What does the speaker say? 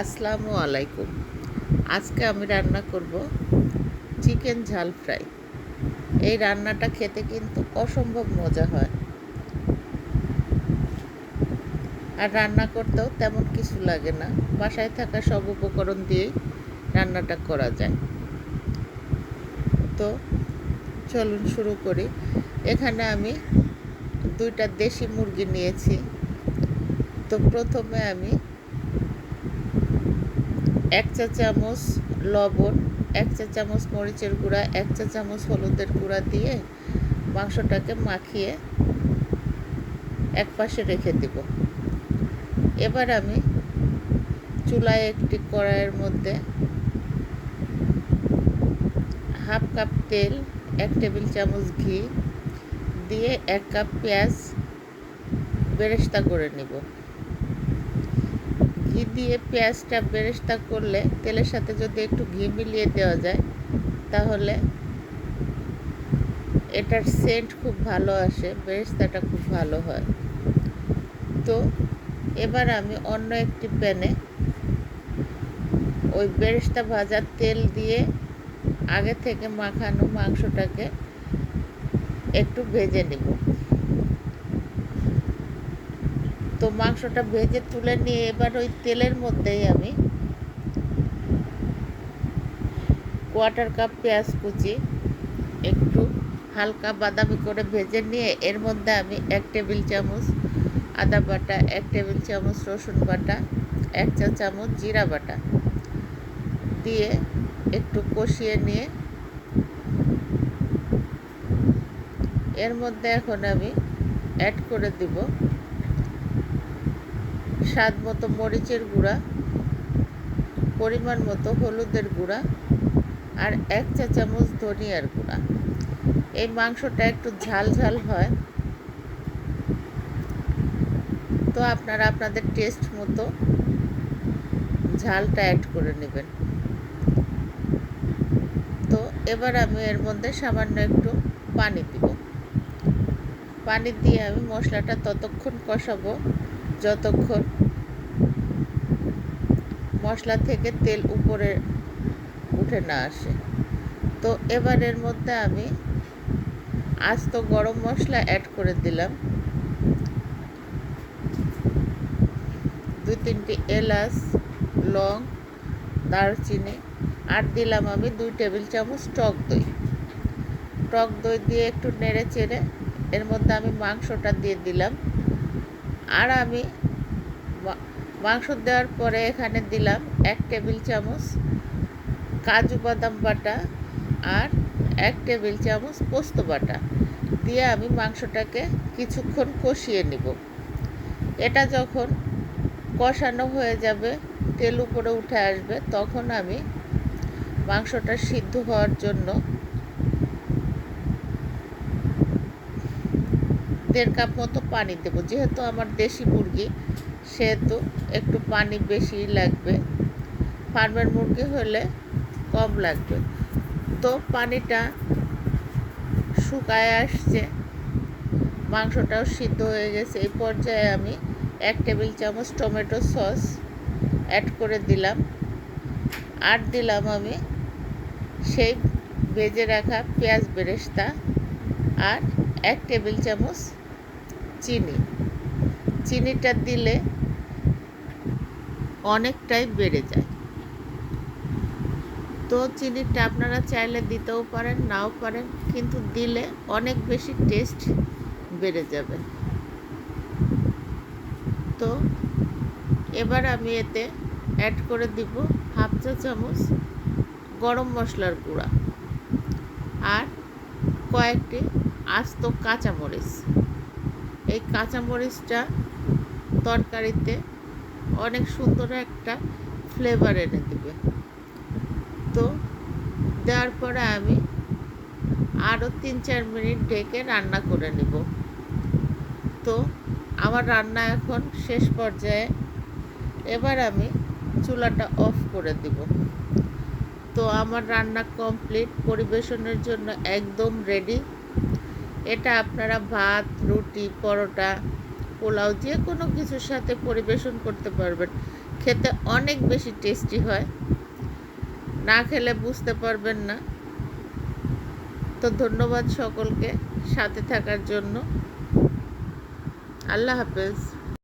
আসসালামু আলাইকুম। আজকে আমি রান্না করব চিকেন ঝাল ফ্রাই। এই রান্নাটা খেতে কিন্তু অসম্ভব মজা হয়। আর রান্না করতেও তেমন কিছু লাগে না। বাসায় থাকা সব উপকরণ দিয়েই রান্নাটা করা যায়। তো চলুন শুরু করি। এখানে আমি দুইটা দেশি মুরগি নিয়েছি। তো প্রথমে আমি এক চা চামচ লবণ, এক চা চামচ মরিচের গুঁড়া, এক চা চামচ হলুদের গুঁড়া দিয়ে মাংসটাকে মাখিয়ে এক পাশে রেখে দিব। এবার আমি চুলায় একটি কড়াইয়ের মধ্যে হাফ কাপ তেল, এক টেবিল চামচ ঘি দিয়ে এক কাপ পেঁয়াজ বেরেস্তা করে নেব। ঘি দিয়ে পেঁয়াজটা বেরেস্তা করলে তেলের সাথে যদি একটু ঘি মিলিয়ে দেওয়া যায়, তাহলে এটার সেন্ট খুব ভালো আসে, বেরেস্তাটা খুব ভালো হয়। তো এবার আমি অন্য একটি প্যানে ওই বেরেস্তা ভাজার তেল দিয়ে আগে থেকে মাখানো মাংসটাকে একটু ভেজে নেব। তো মাংসটা ভেজে তুলে নিয়ে এবার ওই তেলের মধ্যেই আমি কোয়ার্টার কাপ পেঁয়াজ কুচি, একটু হালকা বাদামি করে ভেজে নিয়ে এর মধ্যে আমি এক টেবিল চামচ আদা বাটা, এক টেবিল চামচ রসুন বাটা, এক চা চামচ জিরা বাটা দিয়ে একটু কষিয়ে নিয়ে এর মধ্যে এখন আমি অ্যাড করে দিব স্বাদ মতো মরিচের গুঁড়া, পরিমাণ মতো হলুদের গুঁড়া আর এক চা চামচ ধনিয়ার গুঁড়া। এই মাংসটা একটু ঝাল ঝাল হয়। তো আপনারা আপনাদের টেস্ট মতো ঝালটা অ্যাড করে নেবেন। তো এবার আমি এর মধ্যে সামান্য একটু পানি দিব। পানি দিয়ে আমি মশলাটা ততক্ষণ কষাবো, যতক্ষণ মশলা থেকে তেল উপরে উঠে না আসে। তো এবার এর মধ্যে আমি আজ তো গরম মশলা অ্যাড করে দিলাম। দুই তিনটি এলাচ, লং, দারচিনি, আর দিলাম আমি দুই টেবিল চামচ টক দই। টক দই দিয়ে একটু নেড়ে চেড়ে এর মধ্যে আমি মাংসটা দিয়ে দিলাম। আর আমি মাংস দেওয়ার পরে এখানে দিলাম এক টেবিল চামচ কাজু বাদাম বাটা আর এক টেবিল চামচ পোস্ত বাটা। দিয়ে আমি মাংসটাকে কিছুক্ষণ কষিয়ে নিব। এটা যখন কষানো হয়ে যাবে, তেল উপরে উঠে আসবে, তখন আমি মাংসটা সিদ্ধ হওয়ার জন্য দেড় কাপ মতো পানি দেবো। যেহেতু আমার দেশি মুরগি সেহেতু একটু পানি বেশি লাগবে। ফার্মের মুরগি হলে কম লাগবে। তো পানিটা শুকায় আসছে। মাংসটাও সিদ্ধ হয়ে গেছে। এই পর্যায়ে আমি এক টেবিল চামচ টমেটো সস অ্যাড করে দিলাম। আর দিলাম আমি সেই ভেজে রাখা পেঁয়াজ বেরেস্তা আর এক টেবিল চামচ চিনি। চিনিটা দিলে অনেকটাই বেড়ে যায়। তো চিনিটা আপনারা চাইলে দিতেও পারেন, নাও পারেন, কিন্তু দিলে অনেক বেশি টেস্ট বেড়ে যাবে। তো এবার আমি এতে অ্যাড করে দিব হাফ চা চামচ গরম মশলার গুঁড়া আর কয়েকটি আস্ত কাঁচামরিচ। এই কাঁচামরিচটা তরকারিতে অনেক সুন্দর একটা ফ্লেভার এনে দেবে। তো দেওয়ার পরে আমি আরও তিন চার মিনিট ঢেকে রান্না করে নেব। তো আমার রান্না এখন শেষ পর্যায়ে। এবার আমি চুলাটা অফ করে দিব। তো আমার রান্না কমপ্লিট পরিবেশনের জন্য একদম রেডি এটা আপনারা ভাত, রুটি, পরোটা পোলাও যে কোনো কিছুর সাথে পরিবেশন করতে পারবেন। খেতে অনেক বেশি টেস্টি হয়। না খেলে বুঝতে পারবেন না। তো ধন্যবাদ সকলকে সাথে থাকার জন্য। আল্লাহ হাফেজ।